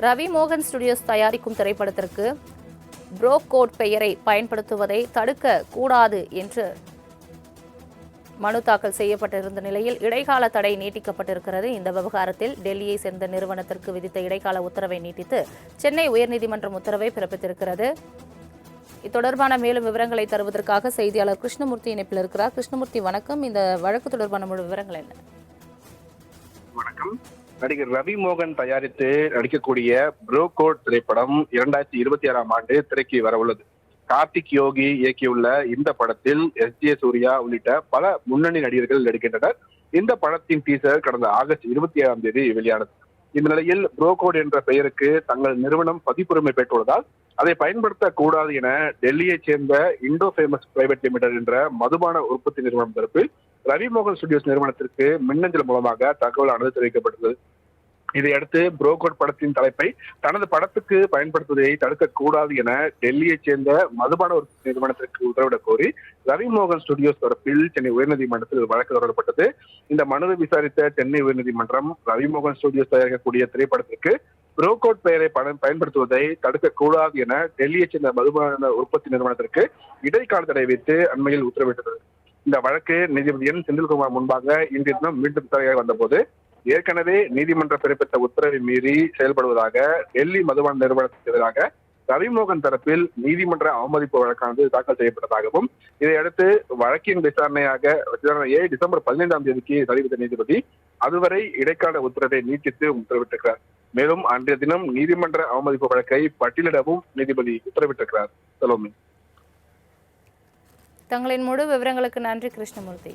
ரவி மோகன் ஸ்டுடியோஸ் தயாரிக்கும் திரைப்படத்திற்கு புரோகோட் பெயரை பயன்படுத்துவதை தடுக்க கூடாது என்று மனு தாக்கல் செய்யப்பட்டிருந்த நிலையில் இடைக்கால தடை நீட்டிக்கப்பட்டிருக்கிறது. இந்த விவகாரத்தில் டெல்லியை சேர்ந்த நிறுவனத்திற்கு விதித்த இடைக்கால உத்தரவை நீட்டித்து சென்னை உயர்நீதிமன்றம் உத்தரவை பிறப்பித்திருக்கிறது. இது தொடர்பான மேலும் விவரங்களை தருவதற்காக செய்தியாளர் கிருஷ்ணமூர்த்தி இணைப்பில் இருக்கிறார். கிருஷ்ணமூர்த்தி வணக்கம். இந்த வழக்கு தொடர்பான முழு விவரங்கள் என்ன? வணக்கம். நடிகர் ரவி மோகன் தயாரித்து நடிக்கக்கூடிய ப்ரோ கோட் திரைப்படம் இரண்டாயிரத்தி இருபத்தி ஆறாம் ஆண்டு திரைக்கு வரவுள்ளது. கார்த்திக் யோகி இயக்கியுள்ள இந்த படத்தில் எஸ் ஜே சூர்யா உள்ளிட்ட பல முன்னணி நடிகர்கள் நடிக்கின்றனர். இந்த படத்தின் டீசர் கடந்த ஆகஸ்ட் இருபத்தி ஏழாம் தேதி வெளியானது. இந்த நிலையில் புரோகோட் என்ற பெயருக்கு தங்கள் நிறுவனம் பதிப்புரிமை பெற்றுள்ளதால் அதை பயன்படுத்த கூடாது என டெல்லியைச் சேர்ந்த இண்டோ ஃபேமஸ் பிரைவேட் லிமிடெட் என்ற மதுபான உற்பத்தி நிறுவனம் தரப்பில் ரவி மோகன் ஸ்டுடியோஸ் நிறுவனத்திற்கு மின்னஞ்சல் மூலமாக தகவலானது தெரிவிக்கப்பட்டது. இதையடுத்து புரோகோட் படத்தின் தலைப்பை தனது படத்துக்கு பயன்படுத்துவதை தடுக்கக்கூடாது என டெல்லியைச் சேர்ந்த மதுபான உற்பத்தி நிறுவனத்திற்கு உத்தரவிடக் கோரி ரவிமோகன் ஸ்டுடியோஸ் தரப்பில் சென்னை உயர்நீதிமன்றத்தில் வழக்கு தொடரப்பட்டது. இந்த மனுவை விசாரித்த சென்னை உயர்நீதிமன்றம் ரவிமோகன் ஸ்டுடியோஸ் தயாரிக்கக்கூடிய திரைப்படத்திற்கு புரோகோட் பெயரை பட- பயன்படுத்துவதை தடுக்கக்கூடாது என டெல்லியைச் சேர்ந்த மதுபான உற்பத்தி நிறுவனத்திற்கு இடைக்கால தடை வைத்து அண்மையில் உத்தரவிட்டது. இந்த வழக்கு நீதிபதி என் செந்தில்குமார் முன்பாக இன்றைய தினம் மீண்டும் விசாரணையாக வந்தபோது ஏற்கனவே நீதிமன்றம் பிறப்பித்த உத்தரவை மீறி செயல்படுவதாக டெல்லி மதுபான நிறுவனத்துக்கு எதிராக ரவிமோகன் தரப்பில் நீதிமன்ற அவமதிப்பு வழக்கானது தாக்கல் செய்யப்பட்டதாகவும் இதையடுத்து வழக்கின் விசாரணையாக விசாரணையை டிசம்பர் பதினைந்தாம் தேதிக்கு தெரிவித்த நீதிபதி அதுவரை இடைக்கால உத்தரவை நீட்டித்து உத்தரவிட்டிருக்கிறார். மேலும் அன்றைய தினம் நீதிமன்ற அவமதிப்பு வழக்கை பட்டியலிடவும் நீதிபதி உத்தரவிட்டிருக்கிறார். சலோமி. தங்களின் முழு விவரங்களுக்கு நன்றி கிருஷ்ணமூர்த்தி.